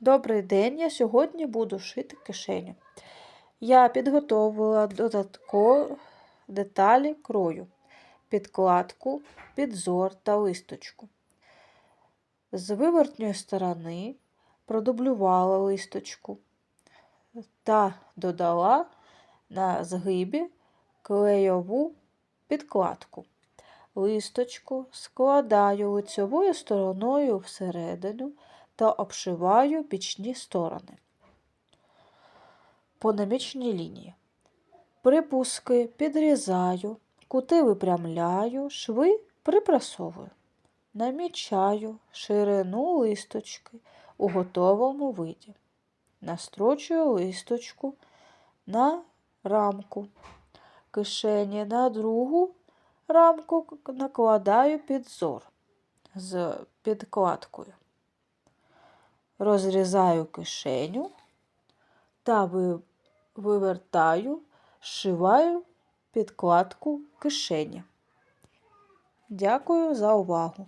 Добрий день, я сьогодні буду шити кишеню. Я підготовила додатково деталі крою, підкладку, підзор та листочку. З вивертньої сторони продублювала листочку та додала на згибі клейову підкладку. Листочку складаю лицьовою стороною всередину та обшиваю бічні сторони по наміченій лінії. Припуски підрізаю, кути випрямляю, шви припрасовую. Намічаю ширину листочки у готовому виді. Настрочую листочку на рамку. Кишені на другу рамку накладаю підзор з підкладкою. Розрізаю кишеню та вивертаю, шиваю підкладку кишені. Дякую за увагу!